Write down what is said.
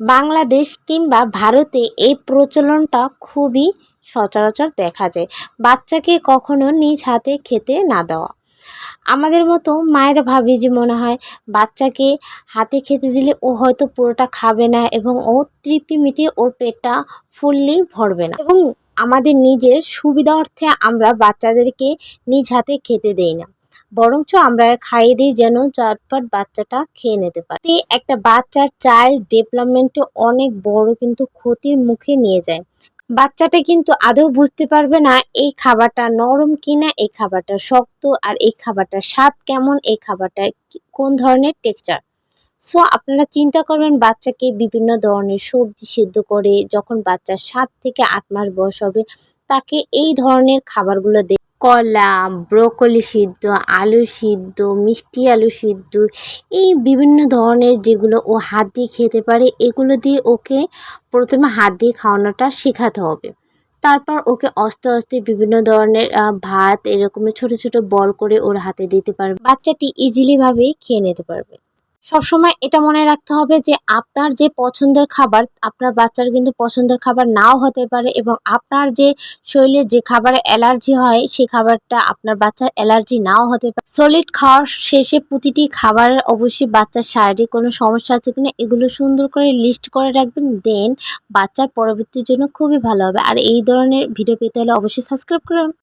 বাংলাদেশ কিংবা ভারতে এই প্রচলনটা খুবই সচরাচর দেখা যায়। বাচ্চাকে কখনো নিজ হাতে খেতে না দেওয়া। আমাদের মতো মায়েরা ভাবি যে মনে হয়, বাচ্চাকে হাতে খেতে দিলে ও হয়তো পুরোটা খাবে না এবং ও তৃপ্তি মিটিয়ে ওর পেটটা ফুললি ভরবে না। এবং আমাদের নিজের সুবিধা অর্থে আমরা বাচ্চাদেরকে নিজ হাতে খেতে দেই না। বরঞ্চ আমরা খাইয়ে দিই যেন চটপট বাচ্চাটা খেয়ে নিতে পারে। একটা বাচ্চার চাইল্ড ডেভেলপমেন্টে অনেক বড় কিন্তু ক্ষতির মুখে নিয়ে যায়। বাচ্চাটা কিন্তু আদৌ বুঝতে পারবে না, এই খাবারটা নরম কিনা, এই খাবারটা শক্ত আর এই খাবারটার স্বাদ কেমন, এই খাবারটা কোন ধরনের টেক্সচার সো আপনারা চিন্তা করবেন বাচ্চাকে বিভিন্ন ধরনের সবজি সিদ্ধ করে যখন বাচ্চা সাত থেকে আট মাস বয়স হবে, তাকে এই ধরনের খাবারগুলো কলা ব্রোকলি সিদ্ধ, আলু সিদ্ধ, মিষ্টি আলু সিদ্ধ, এই বিভিন্ন ধরনের যেগুলো ও হাত দিয়ে খেতে পারে, এগুলো দিয়ে ওকে প্রথমে হাত দিয়ে খাওয়ানোটা শেখাতে হবে। তারপর ওকে আস্তে আস্তে বিভিন্ন ধরনের ভাত এরকমের ছোট ছোট বল করে ওর হাতে দিতে পারবে। বাচ্চাটি ইজিলি ভাবে খেয়ে নিতে পারবে। সবসময় এটা মনে রাখতে হবে যে আপনার যে পছন্দের খাবার, আপনার বাচ্চার কিন্তু পছন্দের খাবার নাও হতে পারে এবং আপনার যে শরীরে যে খাবারে অ্যালার্জি হয়, সেই খাবারটা আপনার বাচ্চার অ্যালার্জি নাও হতে পারে। সলিড খাওয়ার শেষে প্রতিটি খাবারের অবশ্যই বাচ্চার শারীরিক কোনো সমস্যা আছে কিনা এগুলো সুন্দর করে লিস্ট করে রাখবেন দেন বাচ্চার পরবর্তীর জন্য খুবই ভালো হবে। আর এই ধরনের ভিডিও পেতে হলে অবশ্যই সাবস্ক্রাইব করুন।